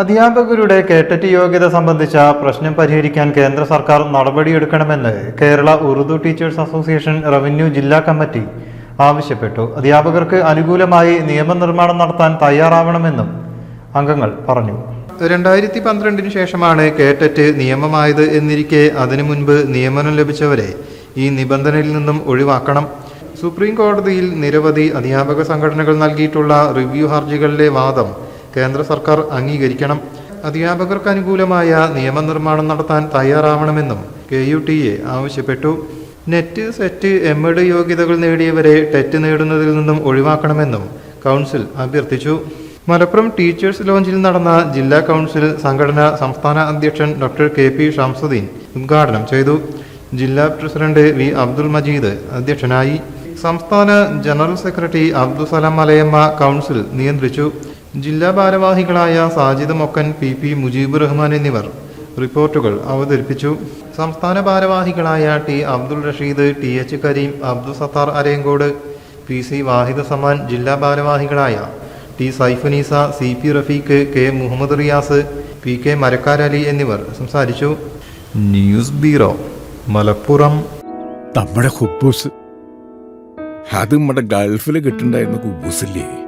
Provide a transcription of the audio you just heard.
അധ്യാപകരുടെ കേട്ടറ്റ് യോഗ്യത സംബന്ധിച്ച പ്രശ്നം പരിഹരിക്കാൻ കേന്ദ്ര സർക്കാർ നടപടിയെടുക്കണമെന്ന് Kerala Urdu teachers association revenue ജില്ലാ കമ്മിറ്റി ആവശ്യപ്പെട്ടു. അധ്യാപകർക്ക് അനുകൂലമായി നിയമനിർമ്മാണം നടത്താൻ തയ്യാറാവണമെന്നും അംഗങ്ങൾ പറഞ്ഞു. രണ്ടായിരത്തി പന്ത്രണ്ടിന് ശേഷമാണ് കേട്ടറ്റ് നിയമമായത് എന്നിരിക്കെ അതിനു മുൻപ് നിയമനം ലഭിച്ചവരെ ഈ നിബന്ധനയിൽ നിന്നും ഒഴിവാക്കണം. സുപ്രീം കോടതിയിൽ നിരവധി അധ്യാപക സംഘടനകൾ നൽകിയിട്ടുള്ള റിവ്യൂ ഹർജികളിലെ വാദം കേന്ദ്ര സർക്കാർ അംഗീകരിക്കണം. അധ്യാപകർക്ക് അനുകൂലമായ നിയമനിർമ്മാണം നടത്താൻ തയ്യാറാവണമെന്നും കെ യു ടി എ ആവശ്യപ്പെട്ടു. നെറ്റ് സെറ്റ് എം എഡ് യോഗ്യതകൾ നേടിയവരെ ടെറ്റ് നേടുന്നതിൽ നിന്നും ഒഴിവാക്കണമെന്നും കൗൺസിൽ അഭ്യർത്ഥിച്ചു. മലപ്പുറം ടീച്ചേഴ്സ് ലോഞ്ചിൽ നടന്ന ജില്ലാ കൗൺസിൽ സംഘടന സംസ്ഥാന അധ്യക്ഷൻ ഡോക്ടർ കെ. പി. ഷംസുദ്ദീൻ ഉദ്ഘാടനം ചെയ്തു. ജില്ലാ പ്രസിഡന്റ് വി. അബ്ദുൽ മജീദ് അധ്യക്ഷനായി. സംസ്ഥാന general secretary Abdussalam Malayamma council നിയന്ത്രിച്ചു. ജില്ലാ ഭാരവാഹികളായ സാജിദ് മൊക്കൻ പി പി മുജീബ് റഹ്മാൻ എന്നിവർ റിപ്പോർട്ടുകൾ അവതരിപ്പിച്ചു. സംസ്ഥാന ഭാരവാഹികളായ T Abdul Rasheed T H Kareem Abdul Sathar Arayankode P C Vahid Saman ജില്ലാ ഭാരവാഹികളായ T Saifunneesa C P Rafeeq K Muhammad Riyas P K Marakkarali എന്നിവർ സംസാരിച്ചു. News bureau Malappuram. നമ്മുടെ ഹുബൂസ് അത് നമ്മുടെ ഗൾഫിൽ കിട്ടുണ്ടായിരുന്ന കുബൂസില്ലേ?